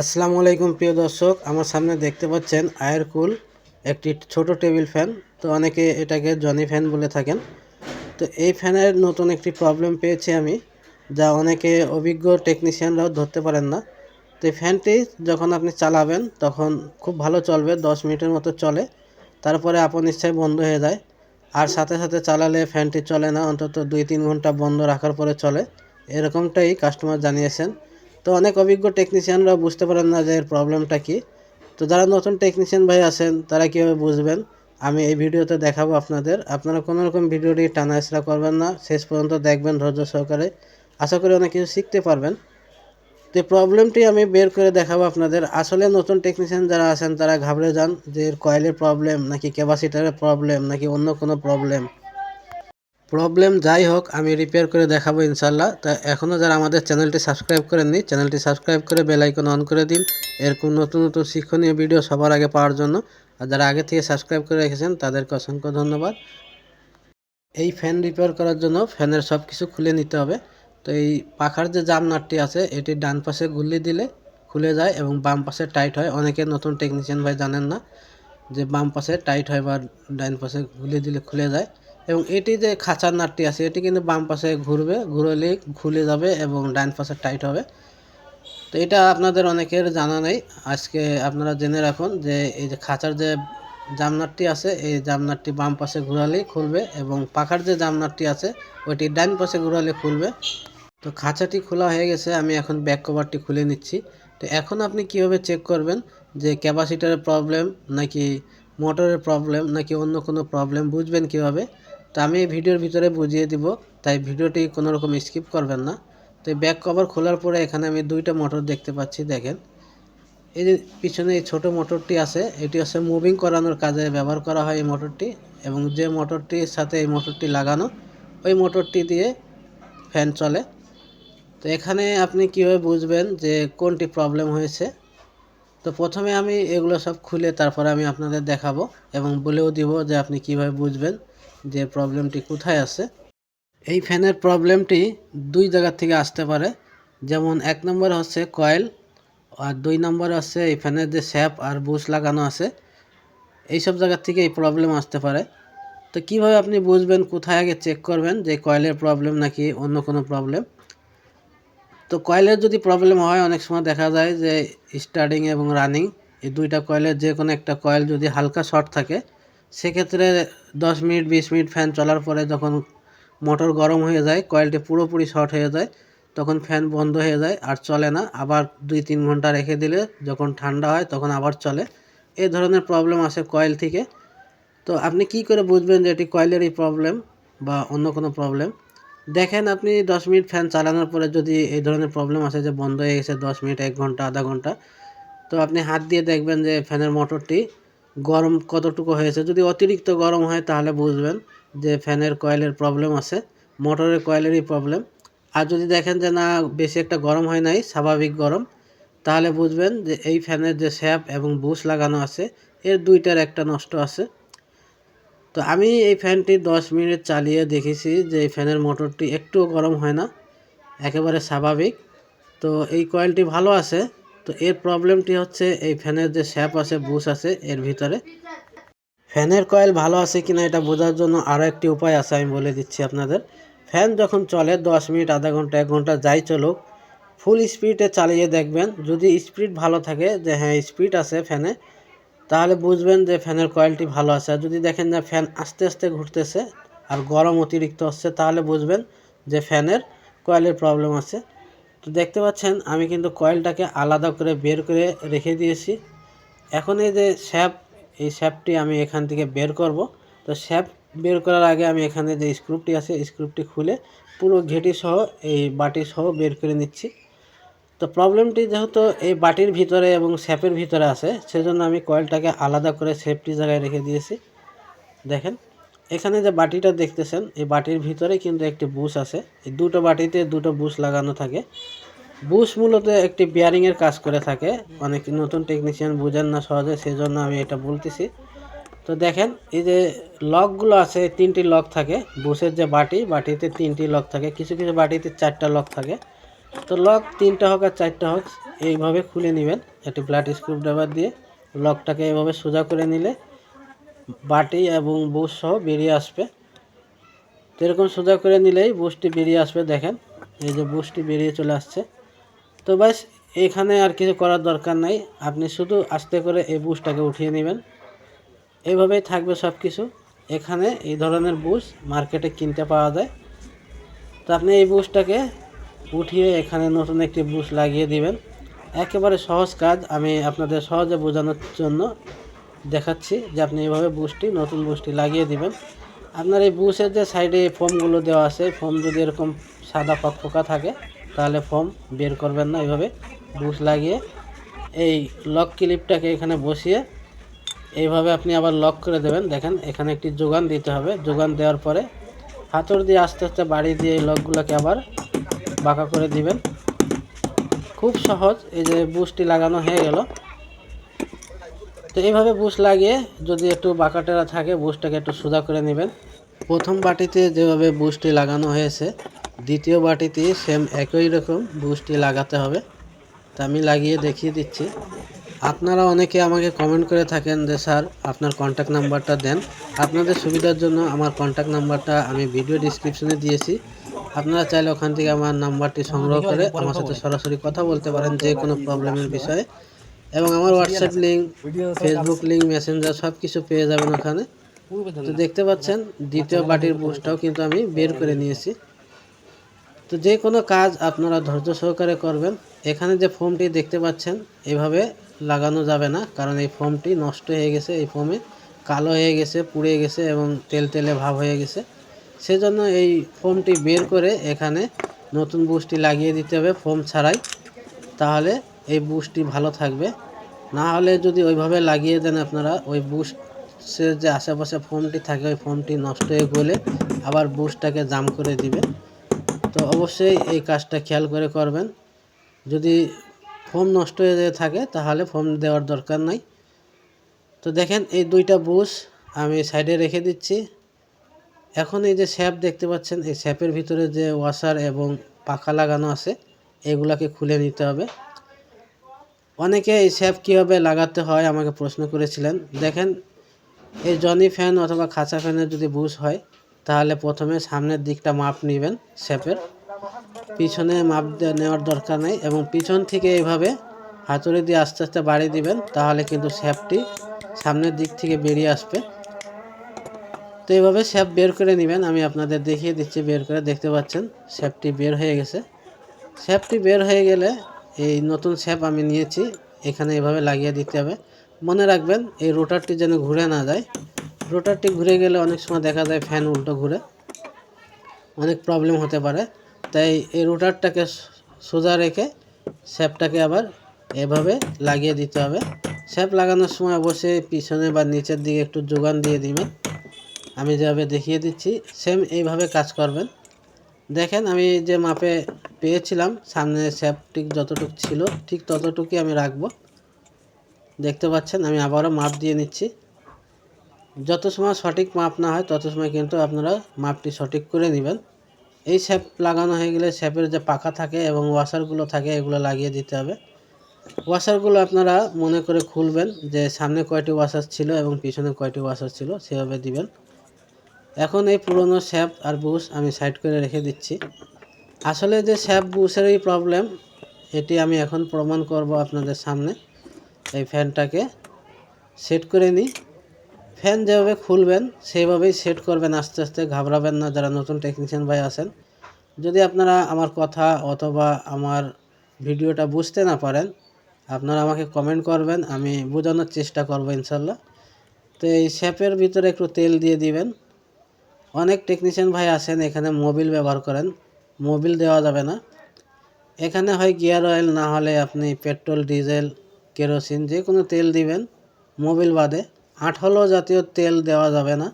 আসসালামু আলাইকুম, প্রিয় দর্শক। আমার সামনে দেখতে পাচ্ছেন আয়ের কুল, একটি ছোট টেবিল ফ্যান। তো অনেকে এটাকে জনি ফ্যান বলে থাকেন। তো এই ফ্যানের নতুন একটি প্রবলেম পেয়েছি আমি, যা অনেকে অভিজ্ঞ টেকনিশিয়ানরাও ধরতে পারেন না। তো এই ফ্যানটি যখন আপনি চালাবেন, তখন খুব ভালো চলবে, দশ মিনিটের মতো চলে। তারপরে আপন ইচ্ছায় বন্ধ হয়ে যায়। আর সাথে সাথে চালালে ফ্যানটি চলে না, অন্তত দুই তিন ঘণ্টা বন্ধ রাখার পরে চলে। এরকমটাই কাস্টমার জানিয়েছেন। তো অনেক অভিজ্ঞ টেকনিশিয়ানরা বুঝতে পারেন না যে এর প্রবলেমটা কী। তো যারা নতুন টেকনিশিয়ান ভাই আছেন, তারা কীভাবে বুঝবেন? আমি এই ভিডিওতে দেখাবো আপনাদের। আপনারা কোনো রকম ভিডিওটি টানা হেঁচড়া করবেন না। শেষ পর্যন্ত দেখবেন ধৈর্য সহকারে। আশা করি অনেক কিছু শিখতে পারবেন। তো প্রবলেমটি আমি বের করে দেখাবো আপনাদের। আসলে নতুন টেকনিশিয়ান যারা আছেন, তারা ঘাবড়ে যান যে এর কয়েলের প্রবলেম নাকি ক্যাপাসিটারের প্রবলেম নাকি অন্য কোনো প্রবলেম প্রবলেম যাই হোক, আমি রিপেয়ার করে দেখাবো ইনশাল্লাহ তা এখনও যারা আমাদের চ্যানেলটি সাবস্ক্রাইব করেননি, চ্যানেলটি সাবস্ক্রাইব করে বেল আইকন অন করে দিন। এরকম নতুন নতুন শিক্ষণীয় ভিডিও সবার আগে পাওয়ার জন্য। আর যারা আগে থেকে সাবস্ক্রাইব করে রেখেছেন, তাদেরকে অসংখ্য ধন্যবাদ। এই ফ্যান রিপেয়ার করার জন্য ফ্যানের সব কিছু খুলে নিতে হবে। তো এই পাখার যে জাম নাটটি আছে, এটি ডান পাশে গুল্লি দিলে খুলে যায় এবং বাম পাশে টাইট হয়। অনেকে নতুন টেকনিশিয়ান ভাই জানেন না যে বাম পাশে টাইট হয় বা ডান পাশে গুলি দিলে খুলে যায়। এবং এটি যে খাঁচার নাটটি আছে, এটি কিন্তু বাম পাশে ঘুরবে, ঘুরলে খুলে যাবে এবং ডান পাশে টাইট হবে। তো এটা আপনাদের অনেকের জানা নেই। আজকে আপনারা জেনে রাখুন যে এই যে খাঁচার যে জামনাটটি আছে, এই জামনাটটি বাম পাশে ঘোরালেই খুলবে এবং পাখার যে জামনাটটি আছে, ওইটি ডান পাশে ঘোরালে খুলবে। তো খাঁচাটি খোলা হয়ে গেছে, আমি এখন ব্যাক কভারটি খুলে নিচ্ছি। তো এখন আপনি কীভাবে চেক করবেন যে ক্যাপাসিটারের প্রবলেম নাকি মোটরের প্রবলেম নাকি অন্য কোনো প্রবলেম, বুঝবেন কীভাবে? তো আমি ভিডিওর ভিতরে বুঝিয়ে দিব, তাই ভিডিওটি কোনো রকম স্কিপ করবেন না। তো ব্যাক কভার খোলার পরে এখানে আমি দুইটা মোটর দেখতে পাচ্ছি, দেখেন। এই যে পিছনে এই ছোটো মোটরটি আছে, এটি হচ্ছে মুভিং করানোর কাজে ব্যবহার করা হয় এই মোটরটি, এবং যে মোটরটির সাথে এই মোটরটি লাগানো, ওই মোটরটি দিয়ে ফ্যান চলে। তো এখানে আপনি কীভাবে বুঝবেন যে কোনটি প্রবলেম হয়েছে? তো প্রথমে আমি এগুলো সব খুলে তারপরে আমি আপনাদের দেখাবো, এবং বলেও দিব যে আপনি কীভাবে বুঝবেন। যে প্রবলেমটি কোথায় আছে, এই ফ্যানের প্রবলেমটি দুই জায়গা থেকে আসতে পারে। যেমন এক নম্বর হচ্ছে কয়েল আর দুই নম্বর হচ্ছে এই ফ্যানের যে স্যাপ আর বুশ লাগানো আছে এই সব জায়গার থেকে এই প্রবলেম আসতে পারে। তো কীভাবে আপনি বুঝবেন কোথায় আগে চেক করবেন যে কয়েলের প্রবলেম নাকি অন্য কোনো প্রবলেম তো কয়েলের যদি প্রবলেম হয়, অনেক সময় দেখা যায় যে স্টার্টিং এবং রানিং এই দুইটা কয়েলের যে কোনো একটা কয়েল যদি হালকা শর্ট থাকে সেক্ষেত্রে দশ মিনিট, বিশ মিনিট ফ্যান চলার পরে যখন মোটর গরম হয়ে যায় কয়েলটি পুরোপুরি শর্ট হয়ে যায়, তখন ফ্যান বন্ধ হয়ে যায় আর চলে না। আবার দুই, তিন ঘণ্টা রেখে দিলে যখন ঠান্ডা হয় তখন আবার চলে। এই ধরনের প্রবলেম আসে কয়েল থেকে। তো আপনি কি করে বুঝবেন যে এটি কয়েলেরই প্রবলেম বা অন্য কোনো প্রবলেম দেখেন আপনি দশ মিনিট ফ্যান চালানোর পরে যদি এই ধরনের প্রবলেম আসে যে বন্ধ হয়ে গেছে দশ মিনিট, এক ঘণ্টা, আধা ঘণ্টা, তো আপনি হাত দিয়ে দেখবেন যে ফ্যানের মোটরটি গরম কতটুকু হয়েছে? যদি অতিরিক্ত গরম হয় তাহলে বুঝবেন যে ফ্যানের কয়েলের প্রবলেম আছে, মোটরের কয়েলেরই প্রবলেম আর যদি দেখেন যে না, বেশি একটা গরম হয় নাই, স্বাভাবিক গরম, তাহলে বুঝবেন যে এই ফ্যানের যে স্যাপ এবং বুশ লাগানো আছে, এর দুইটার একটা নষ্ট আছে। তো আমি এই ফ্যানটি দশ মিনিট চালিয়ে দেখেছি যে এই ফ্যানের মোটরটি একটুও গরম হয় না, একেবারে স্বাভাবিক। তো এই কয়েলটি ভালো আছে তো এর প্রবলেমটি হচ্ছে এই ফ্যানের যে স্যাপ আছে, বুশ আছে এর ভিতরে। ফ্যানের কয়েল ভালো আছে কিনা এটা বোঝার জন্য আরও একটি উপায় আছে, আমি বলে দিচ্ছি আপনাদের। ফ্যান যখন চলে, দশ মিনিট, আধা ঘণ্টা, এক ঘণ্টা যাই চলুক ফুল স্পিডে চালিয়ে দেখবেন। যদি স্পিড ভালো থাকে যে হ্যাঁ স্পিড আছে ফ্যানে, তাহলে বুঝবেন যে ফ্যানের কয়েলটি ভালো আছে। আর যদি দেখেন যে ফ্যান আস্তে আস্তে ঘুরতেছে আর গরম অতিরিক্ত হচ্ছে, তাহলে বুঝবেন যে ফ্যানের কয়েলের প্রবলেম আছে। তো দেখতে পাচ্ছেন, আমি কিন্তু কয়েলটাকে আলাদা করে বের করে রেখে দিয়েছি। এখন এই যে স্যাপ এই স্যাপটি আমি এখান থেকে বের করব। তো স্যাপ বের করার আগে আমি এখানে যে স্ক্রুপটি আছে স্ক্রুপটি খুলে পুরো ঘেটি সহ এই বাটি সহ বের করে নিচ্ছি। তো প্রবলেমটি যেহেতু এই বাটির ভিতরে এবং স্যাপের ভিতরে আছে, সেজন্য আমি কয়েলটাকে আলাদা করে সেফটি জায়গায় রেখে দিয়েছি। দেখেন। এখানে যে বাটিটা দেখতেছেন, এই বাটির ভিতরে কিন্তু একটি বুশ আছে। এই দুটো বাটিতে দুটো বুশ লাগানো থাকে। বুশ মূলত একটি বিয়ারিংয়ের কাজ করে থাকে। অনেক নতুন টেকনিশিয়ান বুঝেন না সহজে, সেজন্য আমি এটা বলতেছি। তো দেখেন, এই যে লকগুলো আছে, তিনটি লক থাকে। বুশের যে বাটি, বাটিতে তিনটি লক থাকে। কিছু কিছু বাটিতে চারটা লক থাকে। তো লক তিনটা হোক আর চারটা হোক, এইভাবে খুলে নেবেন। একটি ফ্ল্যাট স্ক্রু ড্রাইভার দিয়ে লকটাকে এভাবে সোজা করে নিলে বাটি এবং বুশ সহ বেরিয়ে আসবে। তো এরকম সোজা করে নিলেই বুশটি বেরিয়ে আসবে, দেখেন। এই যে বুশটি বেরিয়ে চলে আসছে। তো ব্যাস, এখানে আর কিছু করার দরকার নাই। আপনি শুধু আস্তে করে এই বুশটাকে উঠিয়ে নেবেন। এইভাবেই থাকবে সব কিছু এখানে এই ধরনের বুশ মার্কেটে কিনতে পাওয়া যায়। তো আপনি এই বুশটাকে উঠিয়ে এখানে নতুন একটি বুশ লাগিয়ে দিবেন। একেবারে সহজ কাজ। আমি আপনাদের সহজে বোঝানোর জন্য দেখাচ্ছি যে আপনি এইভাবে বুশটি নতুন বুশটি লাগিয়ে দিবেন। আপনার এই বুশের যে সাইডে ফোমগুলো দেওয়া আছে ফোম যদি এরকম সাদা ফকফকা থাকে, তাহলে ফোম বের করবেন না এইভাবে। বুশ লাগিয়ে এই লক ক্লিপটাকে এখানে বসিয়ে এইভাবে আপনি আবার লক করে দেবেন। দেখেন, এখানে একটি যোগান দিতে হবে। যোগান দেওয়ার পরে হাতর দিয়ে আস্তে আস্তে বাড়ি দিয়ে এই লকগুলোকে আবার বাঁকা করে দিবেন। খুব সহজ এই যে বুশটি লাগানো হয়ে গেল। তো এইভাবে বুশ লাগিয়ে যদি একটু বাঁকাটেরা থাকে, বুশটাকে একটু সোজা করে নেবেন। প্রথম বাটিতে যেভাবে বুশটি লাগানো হয়েছে, দ্বিতীয় বাটিতে সেম একই রকম বুশটি লাগাতে হবে। তা আমি লাগিয়ে দেখিয়ে দিচ্ছি। আপনারা অনেকে আমাকে কমেন্ট করে থাকেন যে, স্যার, আপনার কন্ট্যাক্ট নাম্বারটা দেন। আপনাদের সুবিধার জন্য আমার কন্ট্যাক্ট নাম্বারটা আমি ভিডিও ডিসক্রিপশনে দিয়েছি। আপনারা চাইলে ওখান থেকে আমার নাম্বারটি সংগ্রহ করে আমার সাথে সরাসরি কথা বলতে পারেন যে কোনো প্রবলেমের বিষয়ে। এবং আমার WhatsApp link Facebook link Messenger সব কিছু পেয়ে যাবেন ওখানে। তো দেখতে পাচ্ছেন দ্বিতীয় বাটির বুস্টটাও কিন্তু আমি বের করে নিয়েছি। তো যে কোনো কাজ আপনারা ধৈর্য সহকারে করবেন। এখানে যে ফোমটি দেখতে পাচ্ছেন এভাবে লাগানো যাবে না কারণ এই ফোমটি নষ্ট হয়ে গেছে। এই ফোমে কালো হয়ে গেছে পুড়ে গেছে এবং তেল তেলে ভাব হয়ে গেছে। সেজন্য এই ফোমটি বের করে এখানে নতুন বুস্টটি লাগিয়ে দিতে হবে ফোম ছাড়াই। তাহলে এই বুশটি ভালো থাকবে। না হলে যদি ওইভাবে লাগিয়ে দেন আপনারা, ওই বুশের যে আশেপাশে ফোমটি থাকে, ওই ফোমটি নষ্ট হয়ে গেলে আবার বুশটাকে জাম করে দিবে তো অবশ্যই এই কাজটা খেয়াল করে করবেন। যদি ফোম নষ্ট হয়ে যেয়ে থাকে, তাহলে ফোম দেওয়ার দরকার নাই। তো দেখেন, এই দুইটা বুশ আমি সাইডে রেখে দিচ্ছি। এখন এই যে স্যাপ দেখতে পাচ্ছেন, এই স্যাপের ভিতরে যে ওয়াশার এবং পাখা লাগানো আছে, এগুলাকে খুলে নিতে হবে। অনেকে এই স্যাপ কীভাবে লাগাতে হয় আমাকে প্রশ্ন করেছিলেন। দেখেন, এই জনি ফ্যান অথবা খাঁচা ফ্যানের যদি বুশ হয়, তাহলে প্রথমে সামনের দিকটা মাপ নেবেন স্যাপের পিছনে মাপ নেওয়ার দরকার নেই এবং পিছন থেকে এইভাবে হাতুড়ি দিয়ে আস্তে আস্তে বাড়ি দিবেন, তাহলে কিন্তু স্যাপটি সামনের দিক থেকে বেরিয়ে আসবে। তো এইভাবে স্যাপ বের করে নেবেন, আমি আপনাদের দেখিয়ে দিচ্ছি, বের করে দেখতে পাচ্ছেন স্যাপটি বের হয়ে গেছে। স্যাপটি বের হয়ে গেলে এই নতুন স্যাপ আমি নিয়েছি, এখানে এভাবে লাগিয়ে দিতে হবে। মনে রাখবেন, এই রোটারটি যেন ঘুরে না যায়। রোটারটি ঘুরে গেলে অনেক সময় দেখা যায় ফ্যান উল্টো ঘুরে। অনেক প্রবলেম হতে পারে। তাই এই রোটারটাকে সোজা রেখে স্যাপটাকে আবার এভাবে লাগিয়ে দিতে হবে। স্যাপ লাগানোর সময় অবশ্যই পিছনে বা নিচের দিকে একটু যোগান দিয়ে দিবেন। আমি যেভাবে দেখিয়ে দিচ্ছি, সেম এইভাবে কাজ করবেন। দেখেন আমি যে মাপে পেয়েছিলাম, সামনে স্যাপটিক যতটুকু ছিল, ঠিক ততটুকুই আমি রাখব। দেখতে পাচ্ছেন, আমি আবারও মাপ দিয়ে নিচ্ছি। যত সময় সঠিক মাপ না হয়, তত সময় কিন্তু আপনারা মাপটি সঠিক করে নেবেন। এই স্যাপ লাগানো হয়ে গেলে স্যাপের যে পাখা থাকে এবং ওয়াশারগুলো থাকে, এগুলো লাগিয়ে দিতে হবে। ওয়াশারগুলো আপনারা মনে করে খুলবেন যে সামনে কয়টি ওয়াশার ছিল এবং পিছনে কয়টি ওয়াশার ছিল, সেভাবে দিবেন। এখন এই পুরনো স্যাপ আর বুশ আমি সাইড করে রেখে দিচ্ছি। আসলে যে স্যাপ বুশেরই প্রবলেম এটি আমি এখন প্রমাণ করব আপনাদের সামনে। এই ফ্যানটাকে সেট করে নিই। ফ্যান যেভাবে খুলবেন, সেইভাবেই সেট করবেন। আস্তে আস্তে ঘাবড়াবেন না যারা নতুন টেকনিশিয়ান ভাই আছেন। যদি আপনারা আমার কথা অথবা আমার ভিডিওটা বুঝতে না পারেন, আপনারা আমাকে কমেন্ট করবেন, আমি বোঝানোর চেষ্টা করব ইনশাল্লাহ। তো এই স্যাপের ভিতরে একটু তেল দিয়ে দিবেন। অনেক টেকনিশিয়ান ভাই আছেন, এখানে মোবিল ব্যবহার করেন। মোবিল দেওয়া যাবে না। এখানে হয় গিয়ার অয়েল না হলে আপনি পেট্রোল ডিজেল কেরোসিন যে কোনো তেল দিবেন মোবিল বাদে। আঠালো জাতীয় তেল দেওয়া যাবে না।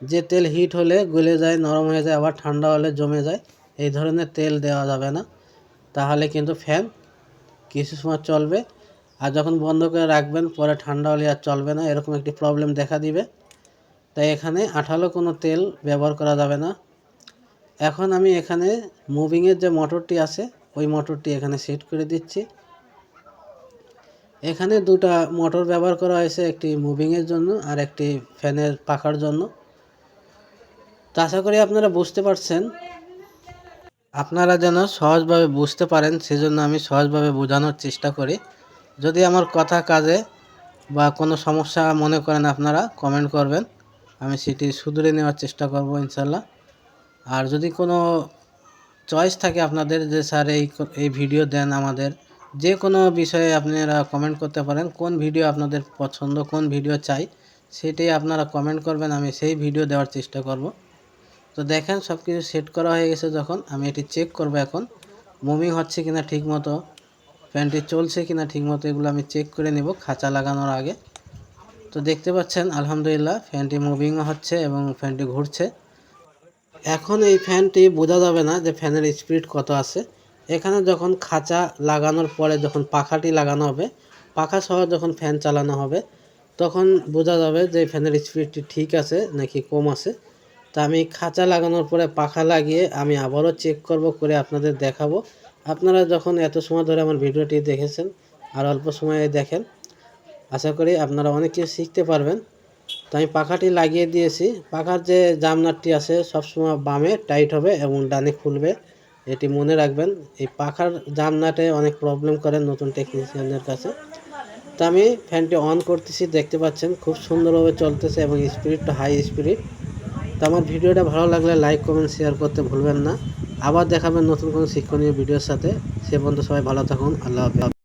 যে তেল হিট হলে গলে যায়, নরম হয়ে যায়, আবার ঠান্ডা হলে জমে যায়, এই ধরনের তেল দেওয়া যাবে না। তাহলে কিন্তু ফ্যান কিছু সময় চলবে। আর যখন বন্ধ করে রাখবেন, পরে ঠান্ডা হলে আর চলবে না। এরকম একটি প্রবলেম দেখা দিবে। তাই এখানে আঠালো কোনো তেল ব্যবহার করা যাবে না। এখন আমি এখানে মুভিংয়ের যে মোটরটি আছে, ওই মোটরটি এখানে সেট করে দিচ্ছি। এখানে দুটা মোটর ব্যবহার করা হয়েছে, একটি মুভিংয়ের জন্য আর একটি ফ্যানের পাখার জন্য। তো আশা করি আপনারা বুঝতে পারছেন। আপনারা যেন সহজভাবে বুঝতে পারেন, সেজন্য আমি সহজভাবে বোঝানোর চেষ্টা করি। যদি আমার কথা কাজে বা কোনো সমস্যা মনে করেন আপনারা কমেন্ট করবেন। আমি সেটি শুধরে নেওয়ার চেষ্টা করব, ইনশাল্লাহ। আর যদি কোনো চয়েস থাকে আপনাদের যে স্যার এই এই ভিডিও দেন আমাদের, যে কোনো বিষয়ে আপনারা কমেন্ট করতে পারেন, কোন ভিডিও আপনাদের পছন্দ, কোন ভিডিও চাই, সেটাই আপনারা কমেন্ট করবেন, আমি সেই ভিডিও দেওয়ার চেষ্টা করব। তো দেখেন সব কিছু সেট করা হয়ে গেছে যখন, আমি এটি চেক করব এখন মুভিং হচ্ছে কিনা ঠিক মতো ফ্যানটি চলছে কিনা ঠিক মতো এগুলো আমি চেক করে নেব, খাঁচা লাগানোর আগে। তো দেখতে পাচ্ছেন, আলহামদুলিল্লাহ, ফ্যানটি মুভিংও হচ্ছে এবং ফ্যানটি ঘুরছে। এখন এই ফ্যানটি বোঝা যাবে না যে ফ্যানের স্পিড কত আছে। এখানে যখন খাঁচা লাগানোর পরে যখন পাখাটি লাগানো হবে, পাখা সহ যখন ফ্যান চালানো হবে, তখন বোঝা যাবে যে ফ্যানের স্পিডটি ঠিক আছে নাকি কম আছে। তা আমি খাঁচা লাগানোর পরে পাখা লাগিয়ে আমি আবারও চেক করব, করে আপনাদের দেখাবো। আপনারা যখন এত সময় ধরে আমার ভিডিওটি দেখেছেন, আর অল্প সময়ে দেখেন আশা করি আপনারা অনেক কিছু শিখতে পারবেন। তো আমি পাখাটি লাগিয়ে দিয়েছি। পাখার যে জামনারটি আছে, সবসময় বামে টাইট হবে এবং ডানে খুলবে। এটি মনে রাখবেন, এই পাখার জামনাটে অনেক প্রবলেম করেন নতুন টেকনিশিয়ানদের কাছে। তো আমি ফ্যানটি অন করতেছি, দেখতে পাচ্ছেন খুব সুন্দরভাবে চলতেছে এবং স্পিরিটটা হাই স্পিরিট তো আমার ভিডিওটা ভালো লাগলে লাইক, কমেন্ট, শেয়ার করতে ভুলবেন না। আবার দেখাবেন নতুন কোনো শিক্ষণীয় ভিডিওর সাথে। সে পর্যন্ত সবাই ভালো থাকুন। আল্লাহ হাফিজ।